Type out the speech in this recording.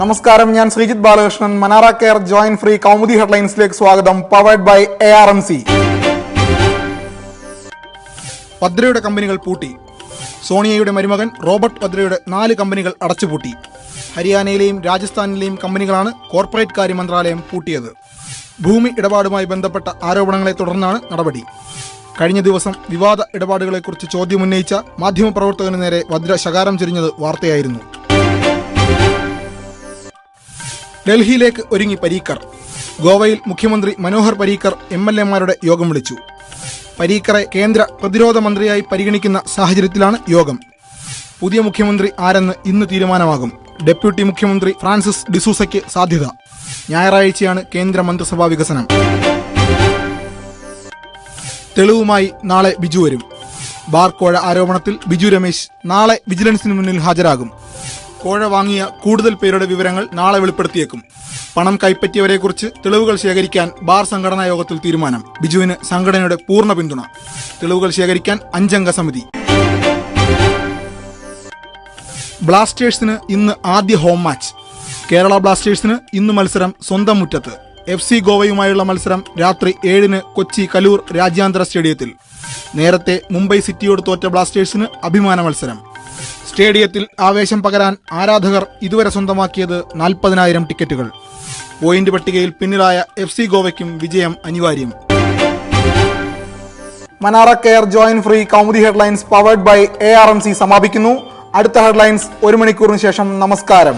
നമസ്കാരം. ഞാൻ Sreejith Balakrishnan. Manara care join free Kaumudi ഹെഡ്ലൈൻസിലേക്ക് സ്വാഗതം. Powered by A R M C വദ്രയുടെ കമ്പനികൾ പൂട്ടി. സോണിയയുടെ മരുമകൻ റോബർട്ട് വദ്രയുടെ നാല് കമ്പനികൾ അടച്ചുപൂട്ടി. ഹരിയാനയിലെയും രാജസ്ഥാനിലെയും കമ്പനികളാണ് കോർപ്പറേറ്റ് കാര്യ മന്ത്രാലയം പൂട്ടിയത്. ഭൂമി ഇടപാടുമായി ബന്ധപ്പെട്ട ആരോപണങ്ങളെ തുടർന്നാണ് നടപടി. കഴിഞ്ഞ ദിവസം വിവാദ ഇടപാടുകളെക്കുറിച്ച് ചോദ്യമുന്നയിച്ച മാധ്യമപ്രവർത്തകന് നേരെ വദ്ര ശകാരം ചെരിഞ്ഞത് വാർത്തയായിരുന്നു. ഡൽഹിയിലേക്ക് ഒരുങ്ങി പരീക്കർ. ഗോവയിൽ മുഖ്യമന്ത്രി മനോഹർ പരീക്കർ എം എൽ എമാരുടെ യോഗം വിളിച്ചു. പരീക്കറെ കേന്ദ്ര പ്രതിരോധ മന്ത്രിയായി പരിഗണിക്കുന്ന സാഹചര്യത്തിലാണ് യോഗം. പുതിയ മുഖ്യമന്ത്രി ആരെന്ന് ഇന്ന് തീരുമാനമാകും. ഡെപ്യൂട്ടി മുഖ്യമന്ത്രി ഫ്രാൻസിസ് ഡിസൂസയ്ക്ക് സാധ്യത. ഞായറാഴ്ചയാണ് കേന്ദ്ര മന്ത്രിസഭാ വികസനം. തെളിവുമായി നാളെ ബിജു വരും. ബാർ കോഴ ആരോപണത്തിൽ ബിജു രമേശ് നാളെ വിജിലൻസിന് മുന്നിൽ ഹാജരാകും. കോഴ വാങ്ങിയ കൂടുതൽ പേരുടെ വിവരങ്ങൾ നാളെ വെളിപ്പെടുത്തിയേക്കും. പണം കൈപ്പറ്റിയവരെക്കുറിച്ച് തെളിവുകൾ ശേഖരിക്കാൻ ബാർ സംഘടനാ യോഗത്തിൽ തീരുമാനം. ബിജുവിന് സംഘടനയുടെ പൂർണ പിന്തുണ. തെളിവുകൾ ശേഖരിക്കാൻ അഞ്ചംഗ സമിതി. ബ്ലാസ്റ്റേഴ്സിന് ഇന്ന് ആദ്യ ഹോം മാച്ച്. കേരള ബ്ലാസ്റ്റേഴ്സിന് ഇന്ന് മത്സരം സ്വന്തം മുറ്റത്ത്. എഫ് സി ഗോവയുമായുള്ള മത്സരം രാത്രി ഏഴിന് കൊച്ചി കലൂർ രാജ്യാന്തര സ്റ്റേഡിയത്തിൽ. നേരത്തെ മുംബൈ സിറ്റിയോട് തോറ്റ ബ്ലാസ്റ്റേഴ്സിന് അഭിമാന മത്സരം. സ്റ്റേഡിയത്തിൽ ആവേശം പകരാൻ ആരാധകർ ഇതുവരെ സ്വന്തമാക്കിയത് നാൽപ്പതിനായിരം ടിക്കറ്റുകൾ. പോയിന്റ് പട്ടികയിൽ പിന്നിലായ എഫ് സി ഗോവയ്ക്കും വിജയം അനിവാര്യം. Manara care join free Kaumudi headlines powered by A R M C സമാപിക്കുന്നു. അടുത്ത ഹെഡ്ലൈൻസ് ഒരു മണിക്കൂറിന് ശേഷം നമസ്കാരം.